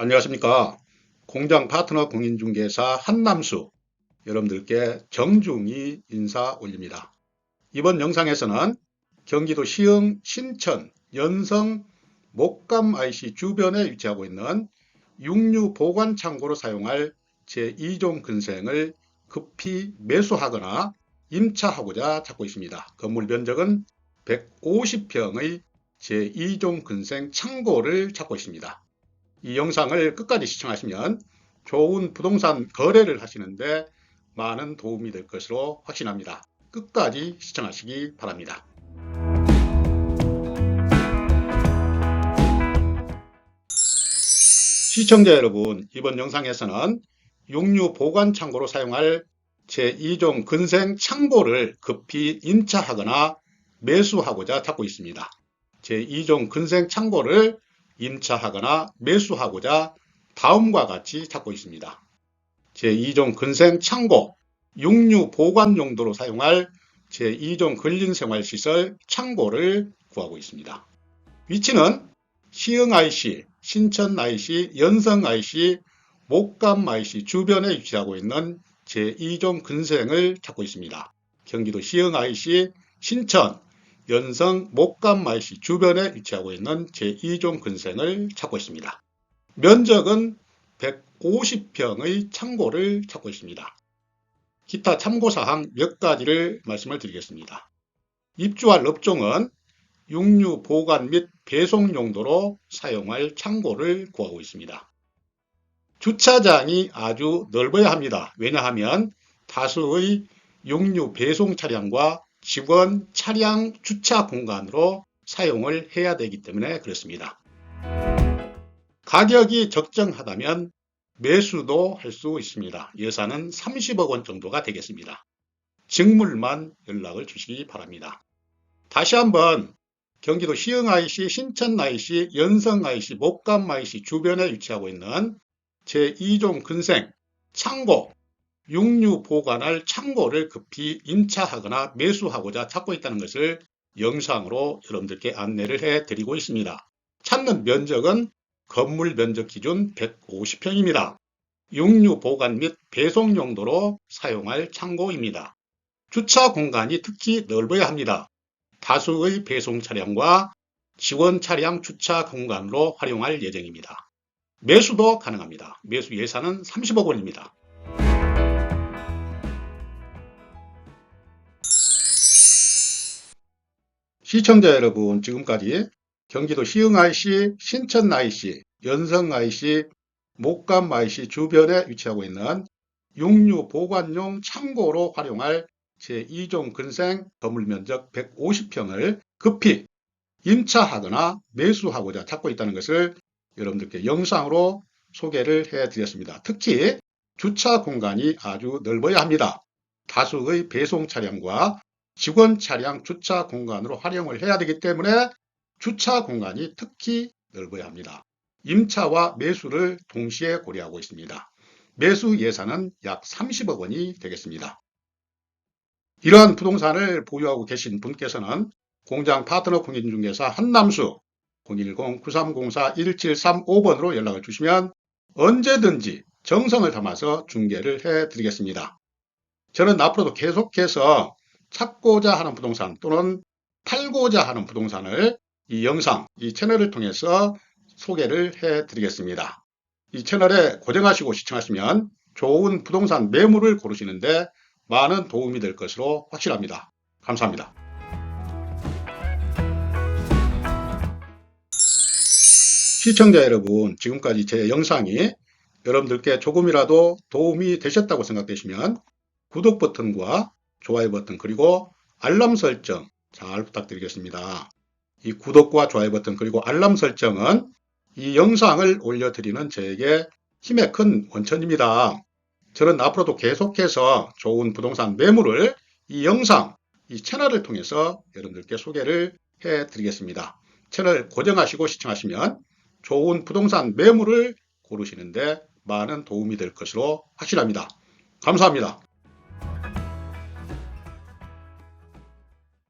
안녕하십니까. 공장 파트너 공인중개사 한남수 여러분들께 정중히 인사 올립니다. 이번 영상에서는 경기도 시흥, 신천, 연성, 목감 IC 주변에 위치하고 있는 육류 보관 창고로 사용할 제2종 근생을 급히 매수하거나 임차하고자 찾고 있습니다. 건물 면적은 150평의 제2종 근생 창고를 찾고 있습니다. 이 영상을 끝까지 시청하시면 좋은 부동산 거래를 하시는데 많은 도움이 될 것으로 확신합니다. 끝까지 시청하시기 바랍니다. 시청자 여러분, 이번 영상에서는 육류 보관 창고로 사용할 제2종 근생 창고를 급히 임차하거나 매수하고자 찾고 있습니다. 제2종 근생 창고를 임차하거나 매수하고자 다음과 같이 찾고 있습니다. 제2종 근생 창고, 육류 보관 용도로 사용할 제2종 근린생활시설 창고를 구하고 있습니다. 위치는 시흥 IC, 신천 IC, 연성 IC, 목감 IC 주변에 위치하고 있는 제2종 근생을 찾고 있습니다. 경기도 시흥 IC, 신천, 연성, 목감 IC 주변에 위치하고 있는 제2종 근생을 찾고 있습니다. 면적은 150평의 창고를 찾고 있습니다. 기타 참고사항 몇 가지를 말씀을 드리겠습니다. 입주할 업종은 육류 보관 및 배송 용도로 사용할 창고를 구하고 있습니다. 주차장이 아주 넓어야 합니다. 왜냐하면 다수의 육류 배송 차량과 직원 차량 주차 공간으로 사용을 해야 되기 때문에 그렇습니다. 가격이 적정하다면 매수도 할 수 있습니다. 예산은 30억 원 정도가 되겠습니다. 직물만 연락을 주시기 바랍니다. 다시 한번 경기도 시흥 IC, 신천 IC, 연성 IC, 목감 IC 주변에 위치하고 있는 제2종 근생, 창고, 육류 보관할 창고를 급히 임차하거나 매수하고자 찾고 있다는 것을 영상으로 여러분들께 안내를 해 드리고 있습니다. 찾는 면적은 건물 면적 기준 150평입니다. 육류 보관 및 배송 용도로 사용할 창고입니다. 주차 공간이 특히 넓어야 합니다. 다수의 배송 차량과 지원 차량 주차 공간으로 활용할 예정입니다. 매수도 가능합니다. 매수 예산은 30억 원입니다. 시청자 여러분, 지금까지 경기도 시흥 IC, 신천 IC, 연성 IC, 목감 IC 주변에 위치하고 있는 육류 보관용 창고로 활용할 제2종 근생 건물 면적 150평을 급히 임차하거나 매수하고자 찾고 있다는 것을 여러분들께 영상으로 소개를 해 드렸습니다. 특히 주차 공간이 아주 넓어야 합니다. 다수의 배송 차량과 직원 차량 주차 공간으로 활용을 해야 되기 때문에 주차 공간이 특히 넓어야 합니다. 임차와 매수를 동시에 고려하고 있습니다. 매수 예산은 약 30억 원이 되겠습니다. 이러한 부동산을 보유하고 계신 분께서는 공장 파트너 공인중개사 한남수 010-9304-1735번으로 연락을 주시면 언제든지 정성을 담아서 중개를 해 드리겠습니다. 저는 앞으로도 계속해서 찾고자 하는 부동산 또는 팔고자 하는 부동산을 이 영상, 이 채널을 통해서 소개를 해 드리겠습니다. 이 채널에 고정하시고 시청하시면 좋은 부동산 매물을 고르시는데 많은 도움이 될 것으로 확실합니다. 감사합니다. 시청자 여러분, 지금까지 제 영상이 여러분들께 조금이라도 도움이 되셨다고 생각되시면 구독 버튼과 좋아요 버튼 그리고 알람 설정 잘 부탁드리겠습니다. 이 구독과 좋아요 버튼 그리고 알람 설정은 이 영상을 올려드리는 저에게 힘의 큰 원천입니다. 저는 앞으로도 계속해서 좋은 부동산 매물을 이 영상, 이 채널을 통해서 여러분들께 소개를 해 드리겠습니다. 채널 고정하시고 시청하시면 좋은 부동산 매물을 고르시는데 많은 도움이 될 것으로 확실합니다. 감사합니다.